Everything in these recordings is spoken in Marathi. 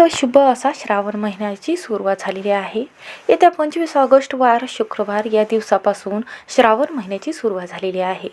अत्यंत शुभ असा श्रावण महिन्याची सुरुवात झालेली आहे. येत्या पंचवीस ऑगस्ट वार शुक्रवार या दिवसापासून श्रावण महिन्याची सुरुवात झालेली आहे.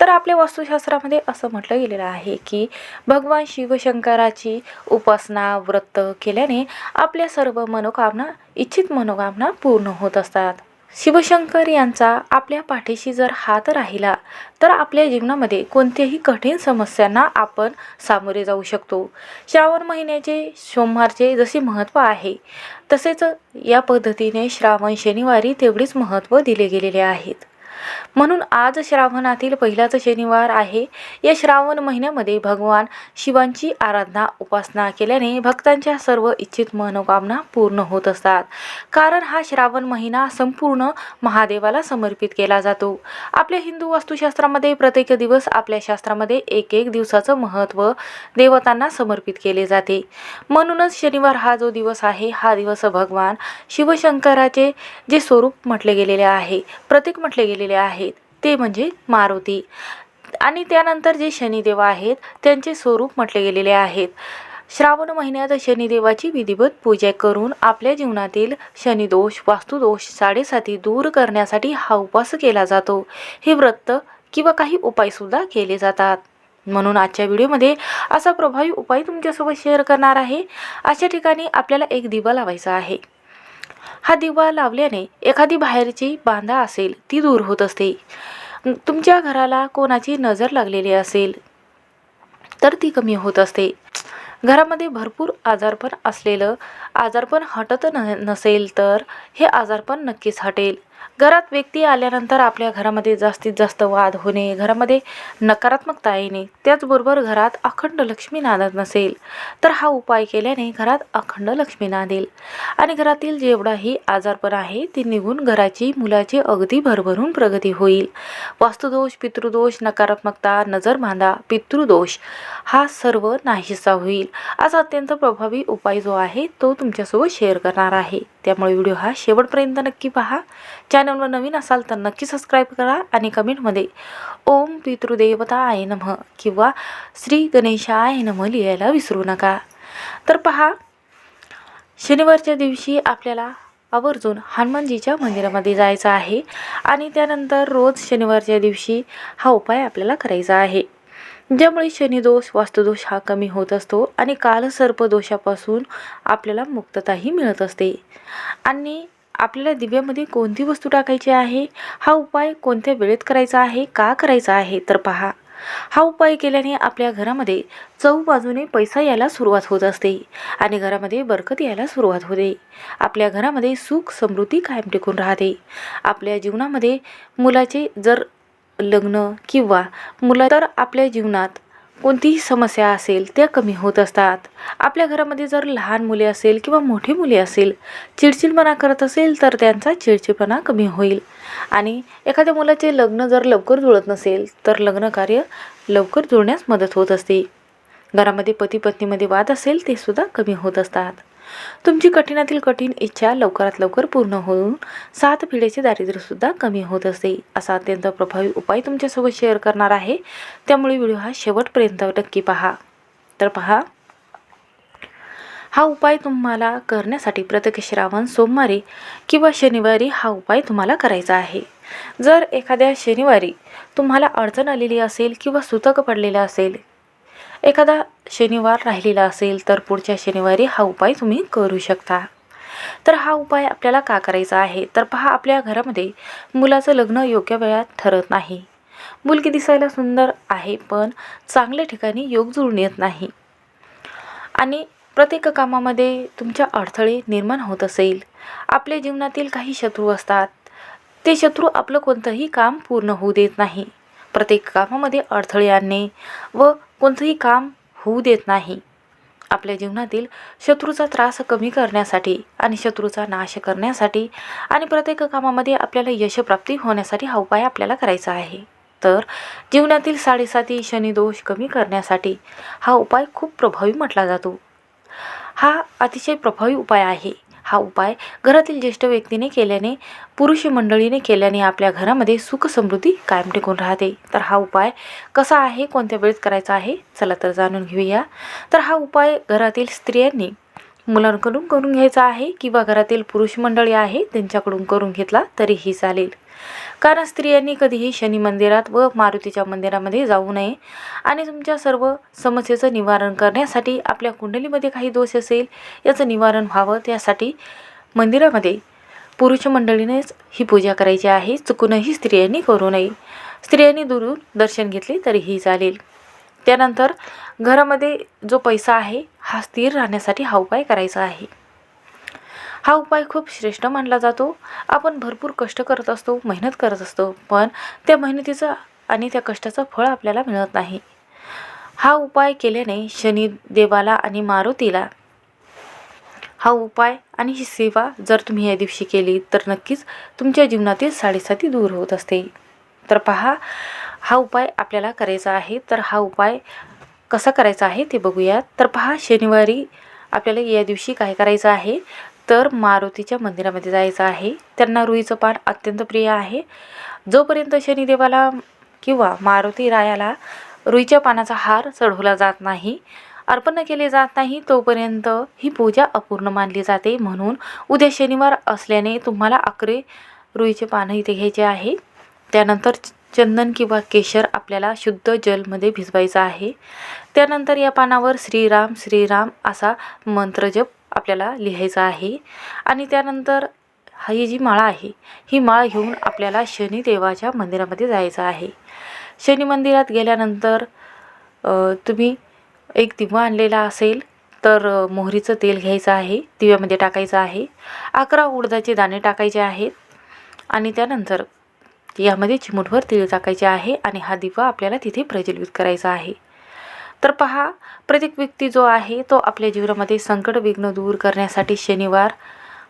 तर आपल्या वास्तुशास्त्रामध्ये असं म्हटलं गेलेलं आहे की भगवान शिवशंकराची उपासना व्रत केल्याने आपल्या सर्व मनोकामना इच्छित मनोकामना पूर्ण होत असतात. शिवशंकर यांचा आपल्या पाठीशी जर हात राहिला तर आपल्या जीवनामध्ये कोणत्याही कठीण समस्यांना आपण सामोरे जाऊ शकतो. श्रावण महिन्याचे सोमवारचे जसे महत्त्व आहे तसेच या पद्धतीने श्रावण शनिवारी तेवढेच महत्त्व दिले गेलेले आहेत. म्हणून आज श्रावणातील पहिलाच शनिवार आहे. या श्रावण महिन्यामध्ये भगवान शिवांची आराधना उपासना केल्याने भक्तांच्या सर्व इच्छित मनोकामना पूर्ण होत असतात. कारण हा श्रावण महिना संपूर्ण महादेवाला समर्पित केला जातो. आपल्या हिंदू वास्तुशास्त्रामध्ये प्रत्येक दिवस आपल्या शास्त्रामध्ये एक एक दिवसाचं महत्त्व देवतांना समर्पित केले जाते. म्हणूनच शनिवार हा जो दिवस आहे हा दिवस भगवान शिवशंकराचे जे स्वरूप म्हटले गेलेले आहे प्रतीक म्हटले गेलेले आहेत. ते म्हणजे मारुती. आणि त्यानंतर जे शनिदेव आहेत त्यांचे स्वरूप म्हटले गेलेले आहेत. श्रावण महिन्यात शनिदेवाची विधिवत पूजा करून आपल्या जीवनातील शनिदोष वास्तुदोष साडेसाती दूर करण्यासाठी हा उपवास केला जातो. हे व्रत किंवा काही उपायसुद्धा केले जातात. म्हणून आजच्या व्हिडिओमध्ये असा प्रभावी उपाय तुमच्यासोबत शेअर करणार आहे. अशा ठिकाणी आपल्याला एक दिवा लावायचा आहे. हा दिवा लावल्याने एखादी बाहेरची बांधा असेल ती दूर होत असते. तुमच्या घराला कोणाची नजर लागलेली असेल तर ती कमी होत असते. घरामध्ये भरपूर आजारपण असलेलं आजारपण हटत न नसेल तर हे आजारपण नक्कीच हटेल. घरात व्यक्ती आल्यानंतर आपल्या घरामध्ये जास्तीत जास्त वाद होणे घरामध्ये नकारात्मकता येणे त्याचबरोबर घरात अखंड लक्ष्मी नांदत नसेल तर हा उपाय केल्याने घरात अखंड लक्ष्मी नांदेल. आणि घरातील जेवढाही आजारपण आहे ते निघून घराची मुलाची अगदी भरभरून प्रगती होईल. वास्तुदोष पितृदोष नकारात्मकता नजर बांधा पितृदोष हा सर्व नाहीसा होईल असा अत्यंत प्रभावी उपाय जो आहे तो तुमच्यासोबत शेअर करणार आहे. त्यामुळे व्हिडिओ हा शेवटपर्यंत नक्की पहा. चॅनलवर नवीन असाल तर नक्की सबस्क्राईब करा आणि कमेंटमध्ये ओम पितृदेवता आय नमः किंवा श्री गणेशाय नमः लिहायला विसरू नका. तर पहा शनिवारच्या दिवशी आपल्याला आवर्जून हनुमानजीच्या मंदिरामध्ये जायचं आहे आणि त्यानंतर रोज शनिवारच्या दिवशी हा उपाय आपल्याला करायचा आहे. ज्यामुळे शनिदोष वास्तुदोष हा कमी होत असतो आणि कालसर्पदोषापासून आपल्याला मुक्तताही मिळत असते. आणि आपल्याला दिव्यामध्ये कोणती वस्तू टाकायची आहे? हा उपाय कोणत्या वेळेत करायचा आहे? का करायचा आहे? तर पहा. हा उपाय केल्याने आपल्या घरामध्ये चौ बाजूने पैसा यायला सुरुवात होत असते आणि घरामध्ये बरकत यायला सुरुवात होते. आपल्या घरामध्ये सुख समृद्धी कायम टिकून राहते. आपल्या जीवनामध्ये मुलाचे जर लग्न किंवा मुला तर आपल्या जीवनात कोणतीही समस्या असेल त्या कमी होत असतात. आपल्या घरामध्ये जर लहान मुले असेल किंवा मोठी मुले असेल चिडचिडपणा करत असेल तर त्यांचा चिडचिडपणा कमी होईल. आणि एखाद्या मुलाचे लग्न जर लवकर जुळत नसेल तर लग्न कार्य लवकर जुळण्यास मदत होत असते. घरामध्ये पती पत्नीमध्ये वाद असेल ते सुद्धा कमी होत असतात. तुमची कठीणातील कठीण इच्छा लवकरात लवकर पूर्ण होऊन सात पिढीचे दारिद्र्यसुद्धा कमी होत असते. असा अत्यंत प्रभावी उपाय तुमच्यासोबत शेअर करणार आहे. त्यामुळे व्हिडिओ हा शेवटपर्यंत नक्की पहा. तर पहा. हा उपाय तुम्हाला करण्यासाठी प्रत्येक श्रावण सोमवारी किंवा शनिवारी हा उपाय तुम्हाला करायचा आहे. जर एखाद्या शनिवारी तुम्हाला अडचण आलेली असेल किंवा सुतक पडलेलं असेल एखादा शनिवार राहिलेला असेल तर पुढच्या शनिवारी हा उपाय तुम्ही करू शकता. तर हा उपाय आपल्याला का करायचा आहे? तर पहा आपल्या घरामध्ये मुलाचं लग्न योग्य वेळात ठरत नाही. मुलगी दिसायला सुंदर आहे पण चांगल्या ठिकाणी योग जुळून येत नाही. आणि प्रत्येक कामामध्ये तुमच्या अडथळे निर्माण होत असेल. आपल्या जीवनातील काही शत्रू असतात. ते शत्रू आपलं कोणतंही काम पूर्ण होऊ देत नाही. प्रत्येक कामामध्ये अडथळे आणणे व कोणतंही काम होऊ देत नाही. आपल्या जीवनातील शत्रूचा त्रास कमी करण्यासाठी आणि शत्रूचा नाश करण्यासाठी आणि प्रत्येक कामामध्ये आपल्याला यशप्राप्ती होण्यासाठी हा उपाय आपल्याला करायचा आहे. तर जीवनातील साडेसाती शनिदोष कमी करण्यासाठी हा उपाय खूप प्रभावी म्हटला जातो. हा अतिशय प्रभावी उपाय आहे. हा उपाय घरातील ज्येष्ठ व्यक्तीने केल्याने पुरुष मंडळीने केल्याने आपल्या घरामध्ये सुख समृद्धी कायम टिकून राहते. तर हा उपाय कसा आहे? कोणत्या वेळेत करायचा आहे? चला तर जाणून घेऊया. तर हा उपाय घरातील स्त्रियांनी मुलांकडून करून घ्यायचा आहे किंवा घरातील पुरुष मंडळी आहे त्यांच्याकडून करून घेतला तरीही चालेल. कारण स्त्रियांनी कधीही शनी मंदिरात व मारुतीच्या मंदिरामध्ये जाऊ नये आणि तुमच्या सर्व समस्येचं निवारण करण्यासाठी आपल्या कुंडलीमध्ये काही दोष असेल याचं निवारण व्हावं त्यासाठी मंदिरामध्ये पुरुष मंडळीनेच ही पूजा करायची आहे. चुकूनही स्त्रियांनी करू नये. स्त्रियांनी दुरून दर्शन घेतले तरीही चालेल. त्यानंतर घरामध्ये जो पैसा आहे हा स्थिर राहण्यासाठी हा उपाय करायचा आहे. हा उपाय खूप श्रेष्ठ मानला जातो. आपण भरपूर कष्ट करत असतो मेहनत करत असतो पण त्या मेहनतीचं आणि त्या कष्टाचं फळ आपल्याला मिळत नाही. हा उपाय केल्याने शनी देवाला आणि मारुतीला हा उपाय आणि ही सेवा जर तुम्ही या दिवशी केली तर नक्कीच तुमच्या जीवनातील साडेसाती दूर होत असते. तर पहा हा उपाय आपल्याला करायचा आहे तर हा उपाय कसा करायचा आहे ते बघूयात तर पहा शनिवारी आपल्याला या दिवशी काय करायचं आहे? तर मारुतीच्या मंदिरामध्ये जायचं आहे. त्यांना रुईचं पान अत्यंत प्रिय आहे. जोपर्यंत शनिदेवाला किंवा मारुती रायाला रुईच्या पानाचा हार चढवला जात नाही अर्पण केले जात नाही तोपर्यंत ही पूजा अपूर्ण मानली जाते. म्हणून उद्या शनिवार असल्याने तुम्हाला अकरे रुईचे पानं इथे घ्यायचे आहे. त्यानंतर चंदन किंवा केशर आपल्याला शुद्ध जलमध्ये भिजवायचं आहे. त्यानंतर या पानावर श्रीराम श्रीराम असा मंत्रजप आपल्याला लिहायचं आहे. आणि त्यानंतर ही जी माळा आहे ही माळ घेऊन आपल्याला शनिदेवाच्या मंदिरामध्ये जायचं आहे. शनी मंदिरात गेल्यानंतर तुम्ही एक दिवा आणलेला असेल तर मोहरीचं तेल घ्यायचं आहे दिव्यामध्ये टाकायचं आहे. अकरा उडदाचे दाणे टाकायचे आहेत. आणि त्यानंतर यामध्ये चिमूटभर तीळ टाकायचे आहे आणि हा दिवा आपल्याला तिथे प्रज्वलित करायचा आहे. तर पहा प्रत्येक व्यक्ती जो आहे तो आपल्या जीवनामध्ये संकट विघ्न दूर करण्यासाठी शनिवार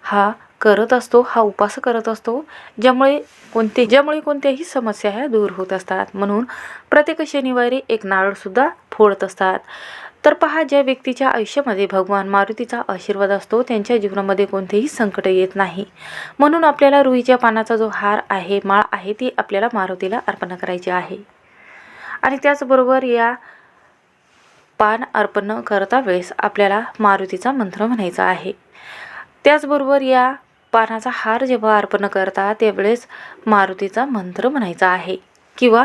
हा करत असतो हा उपास करत असतो ज्यामुळे कोणते ज्यामुळे कोणत्याही समस्या ह्या दूर होत असतात. म्हणून प्रत्येक शनिवारी एक नारळसुद्धा फोडत असतात. तर पहा ज्या व्यक्तीच्या आयुष्यामध्ये भगवान मारुतीचा आशीर्वाद असतो त्यांच्या जीवनामध्ये कोणतेही संकट येत नाही. म्हणून आपल्याला रुईच्या पानाचा जो हार आहे माळ आहे ती आपल्याला मारुतीला अर्पण करायची आहे. आणि त्याचबरोबर या पान अर्पण करता वेळेस आपल्याला मारुतीचा मंत्र म्हणायचा आहे. त्याचबरोबर या पानाचा हार जेव्हा अर्पण करता त्यावेळेस मारुतीचा मंत्र म्हणायचा आहे. किंवा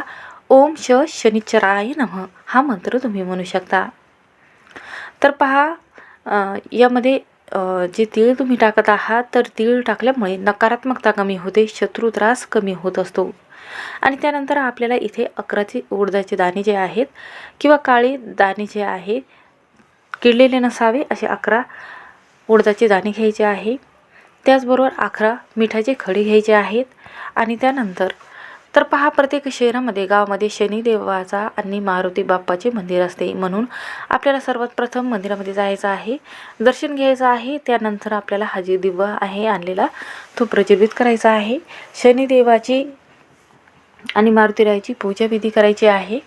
ओम श शनिचराय नम हा मंत्र तुम्ही म्हणू शकता. तर पहा यामध्ये जे तीळ तुम्ही टाकत आहात तर तीळ टाकल्यामुळे नकारात्मकता कमी होते शत्रू त्रास कमी होत असतो. आणि त्यानंतर आपल्याला इथे अकराचे उडदाचे दाणे जे आहेत किंवा काळे दाणे जे आहे किडलेले नसावे असे अकरा उडदाचे दाणे घ्यायचे आहे. त्याचबरोबर अकरा मिठाचे खडे घ्यायचे आहेत. आणि त्यानंतर तर पहा प्रत्येक शहरामध्ये गावामध्ये शनिदेवाचा आणि मारुती बाप्पाचे मंदिर असते. म्हणून आपल्याला सर्वात प्रथम मंदिरामध्ये जायचं आहे दर्शन घ्यायचं आहे. त्यानंतर आपल्याला हाजी दिवा आहे आणलेला तो प्रज्वलित करायचा आहे. शनिदेवाची आणि मारुतीरायाची पूजाविधी करायची आहे.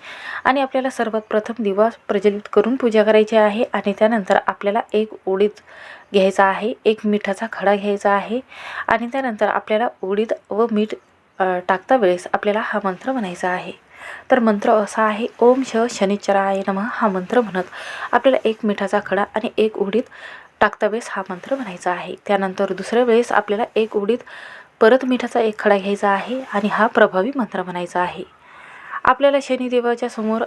आणि आपल्याला सर्वात प्रथम दिवा प्रज्वलित करून पूजा करायची आहे. आणि त्यानंतर आपल्याला एक उडीद घ्यायचा आहे. एक मिठाचा खडा घ्यायचा आहे. आणि त्यानंतर आपल्याला उडीद व मीठ टाकता वेळेस आपल्याला हा मंत्र म्हणायचा आहे. तर मंत्र असा आहे ओम श शनिचराय नम हा मंत्र म्हणत आपल्याला एक मिठाचा खडा आणि एक उडीद टाकता वेळेस हा मंत्र म्हणायचा आहे. त्यानंतर दुसऱ्या वेळेस आपल्याला एक उडीद परत मिठाचा एक खडा घ्यायचा आहे आणि हा प्रभावी मंत्र म्हणायचा आहे. आपल्याला शनिदेवाच्या समोर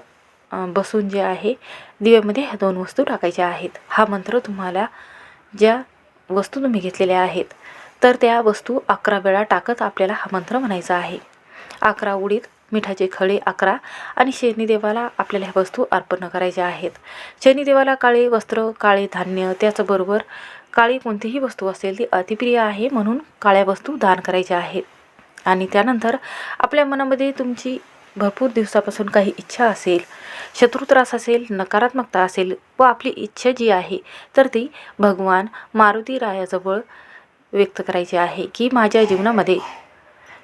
बसून जे आहे दिव्यामध्ये ह्या दोन वस्तू टाकायच्या आहेत. हा मंत्र तुम्हाला ज्या वस्तू तुम्ही घेतलेल्या आहेत तर त्या वस्तू अकरा वेळा टाकत आपल्याला हा मंत्र म्हणायचा आहे. अकरा उडीद मिठाचे खळे अकरा आणि शनिदेवाला आपल्याला ह्या वस्तू अर्पण करायच्या आहेत. शनिदेवाला काळे वस्त्र काळे धान्य त्याचबरोबर काळी कोणतीही वस्तू असेल ती अतिप्रिय आहे म्हणून काळ्या वस्तू दान करायच्या आहेत. आणि त्यानंतर आपल्या मनामध्ये तुमची भरपूर दिवसापासून काही इच्छा असेल शत्रुत्रास असेल नकारात्मकता असेल व आपली इच्छा जी आहे तर ती भगवान मारुती रायाजवळ व्यक्त करायची आहे की माझ्या जीवनामध्ये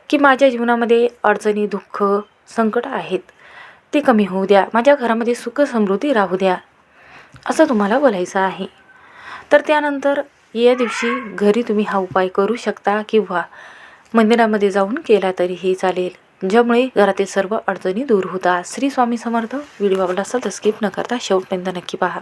की माझ्या जीवनामध्ये अडचणी दुःख संकट आहेत ते कमी होऊ द्या. माझ्या घरामध्ये सुख समृद्धी राहू द्या. असं तुम्हाला बोलायचं आहे. तर त्यानंतर या दिवशी घरी तुम्ही हा उपाय करू शकता किंवा मंदिरामध्ये जाऊन केला तरीही चालेल. ज्यामुळे घरातील सर्व अडचणी दूर होतात. श्री स्वामी समर्थ व्हिडिओ आवडला असेल तर स्किप न करता शेवटपर्यंत नक्की पहा.